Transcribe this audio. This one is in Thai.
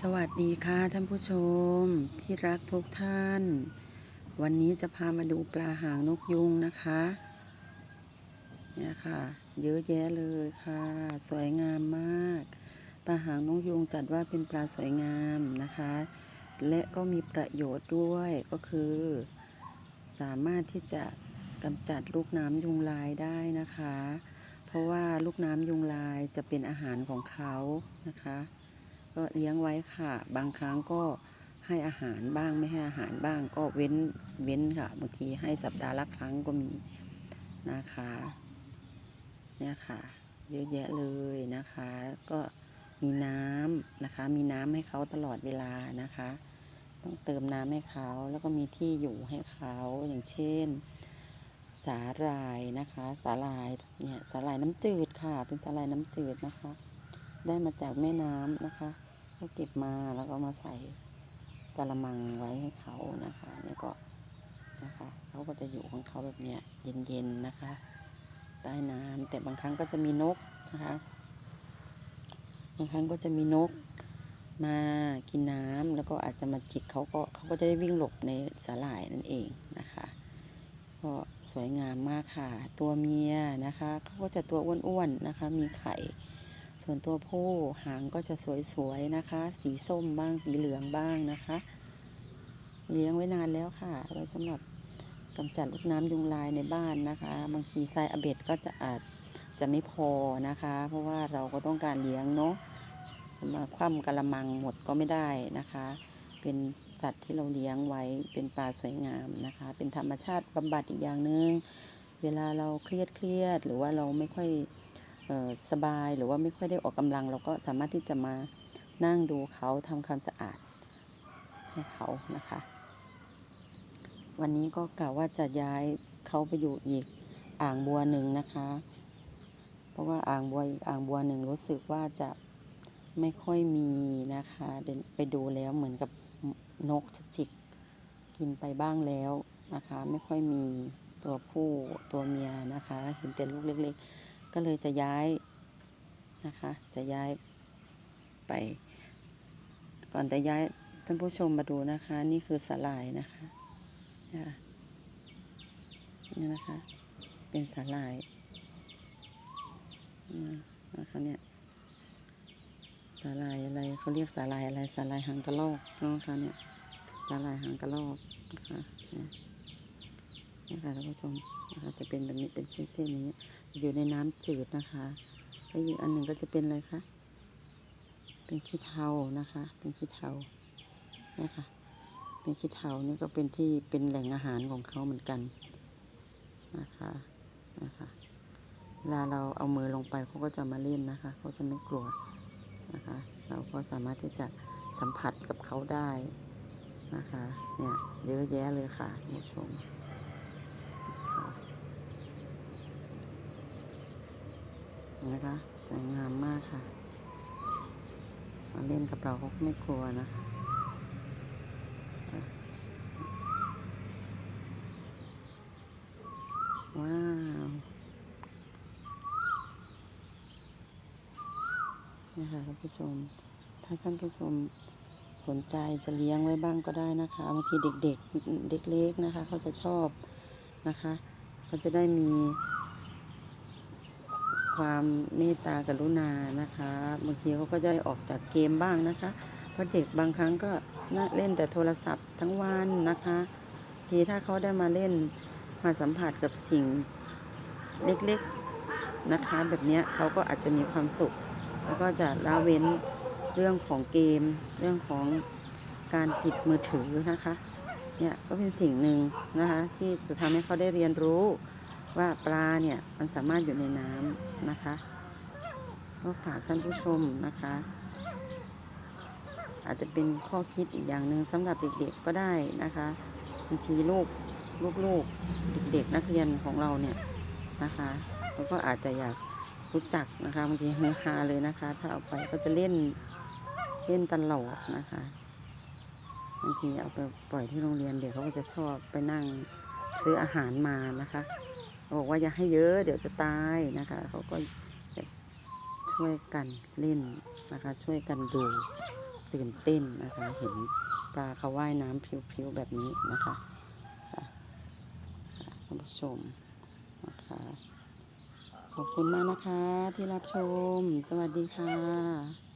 สวัสดีค่ะท่านผู้ชมที่รักทุกท่าน วันนี้จะพามาดูปลาหางนกยุงนะคะเนี่ยค่ะ เยอะแยะเลยค่ะ สวยงามมาก ปลาหางนกยุงจัดว่าเป็นปลาสวยงามนะคะ และก็มีประโยชน์ด้วยก็คือ สามารถที่จะกำจัดลูกน้ำยุงลายได้นะคะ เพราะว่าลูกน้ำยุงลายจะเป็นอาหารของเขานะคะ ก็เลี้ยงไว้ค่ะ บางครั้งก็ให้อาหารบ้างไม่ให้อาหารบ้าง ก็เว้นเว้นค่ะบางทีให้สัปดาห์ละครั้งก็มีนะคะเนี่ยค่ะเยอะแยะเลยนะคะ ก็มีน้ำนะคะ มีน้ำให้เขาตลอดเวลานะคะ ต้องเติมน้ำให้เขาแล้วก็มีที่อยู่ให้เขาอย่างเช่น สาหร่ายนะคะ สาหร่ายเนี่ยสาหร่ายน้ำจืดค่ะ เป็นสาหร่ายน้ำจืดนะคะ ได้มาจากแม่น้ำนะคะก็เก็บมาแล้วก็มาใส่กระมังไว้ให้เขานะคะเนี่ยก็นะคะเขาก็จะอยู่ของเขาแบบเนี้ยเย็นๆนะคะ ใต้น้ำแต่บางครั้งก็จะมีนกนะคะบางครั้งก็จะมีนกมากินน้ำแล้วก็อาจจะมาจิกเขาก็เขาก็จะได้วิ่งหลบในสาหร่ายนั่นเองนะคะ ก็สวยงามมากค่ะ ตัวเมียนะคะเขาก็จะตัวอ้วนๆนะคะ มีไข่ ส่วนตัวผู้หางก็จะสวยๆนะคะ สีส้มบ้างสีเหลืองบ้างนะคะ เลี้ยงไว้นานแล้วค่ะ ไว้สำหรับกำจัดลูกน้ำยุงลายในบ้านนะคะ บางทีไซอเบดก็จะอาจจะไม่พอนะคะ เพราะว่าเราก็ต้องการเลี้ยงเนาะจะมาคว่ำกระมังหมดก็ไม่ได้นะคะ เป็นสัตว์ที่เราเลี้ยงไว้เป็นปลาสวยงามนะคะ เป็นธรรมชาติบำบัดอีกอย่างหนึ่งเวลาเราเครียดเครียดๆหรือว่าเราไม่ค่อย สบายหรือว่าไม่ค่อยได้ออกกำลัง เราก็สามารถที่จะมานั่งดูเขาทำความสะอาดให้เขานะคะ วันนี้ก็กะว่าจะย้ายเขาไปอยู่อีกอ่างบัวหนึ่งนะคะ เพราะว่าอ่างบัวอีกอ่างบัวหนึ่งรู้สึกว่าจะไม่ค่อยมีนะคะเดินไปดูแล้วเหมือนกับนกจะจิกกินไปบ้างแล้วนะคะ ไม่ค่อยมีตัวผู้ตัวเมียนะคะ เห็นแต่ลูกเล็กๆ ก็เลยจะย้ายนะคะ จะย้ายไปก่อนจะย้ายท่านผู้ชมมาดูนะคะ นี่คือสาหร่ายนะคะนี่นะคะ เป็นสาหร่ายนี่นะคะเนี่ยสาหร่ายอะไรเขาเรียกสาหร่ายอะไรสาหร่ายหางกระรอกนะคะเนี่ยสาหร่ายหางกระรอกนะคะเนี่ย นี่ค่ะท่านผู้ชมนะคะจะเป็นแบบนี้เป็นเส้นๆอย่างนี้อยู่ในน้ำจืดนะคะแล้วอีกอันหนึ่งก็จะเป็นอะไรคะเป็นขี้เทานะคะ เป็นขี้เทาเนี่ยค่ะเป็นขี้เทานี่ก็เป็นที่เป็นแหล่งอาหารของเขาเหมือนกันนะคะนะคะเวลาเราเอามือลงไปเขาก็จะมาเล่นนะคะเขาจะไม่กลัวนะคะ เราก็สามารถที่จะสัมผัสกับเขาได้นะคะเนี่ยเยอะแยะเลยค่ะผู้ชมนะคะ นะคะสวยงามมากค่ะ มาเล่นกับเราก็ไม่กลัวนะคะว้าวนี่ค่ะท่านผู้ชม ถ้าท่านผู้ชมสนใจจะเลี้ยงไว้บ้างก็ได้นะคะบางทีเด็กๆเด็กเล็กนะคะ เขาจะชอบนะคะ เขาจะได้มี ความเมตตากรุณานะคะ บางทีเขาก็จะออกจากเกมบ้างนะคะ เพราะเด็กบางครั้งก็น่าเล่นแต่โทรศัพท์ทั้งวันนะคะ ทีถ้าเขาได้มาเล่นมาสัมผัสกับสิ่งเล็กๆนะคะ แบบนี้เขาก็อาจจะมีความสุข แล้วก็จะละเว้นเรื่องของเกม เรื่องของการติดมือถือนะคะเนี่ยก็เป็นสิ่งหนึ่งนะคะที่จะทำให้เขาได้เรียนรู้ ว่าปลาเนี่ยมันสามารถอยู่ในน้ำนะคะ ก็ฝากท่านผู้ชมนะคะ อาจจะเป็นข้อคิดอีกอย่างหนึ่งสำหรับเด็กๆก็ได้นะคะบางทีลูกลูกๆเด็กๆนักเรียนของเราเนี่ยนะคะเขาก็อาจจะอยากรู้จักนะคะบางทีเฮฮาเลยนะคะ ถ้าเอาไปก็จะเล่นเล่นตลอดนะคะบางทีเอาไปปล่อยที่โรงเรียนเด็กเขาก็จะชอบไปนั่งซื้ออาหารมานะคะ บอกว่าอย่าให้เยอะเดี๋ยวจะตายนะคะ เขาก็ช่วยกันเล่นนะคะ ช่วยกันดูตื่นเต้นนะคะ เห็นปลาเขาว่ายน้ำพริ้วๆแบบนี้นะคะค่ะค่ะท่านผู้ชมนะคะขอบคุณมากนะคะที่รับชม สวัสดีค่ะ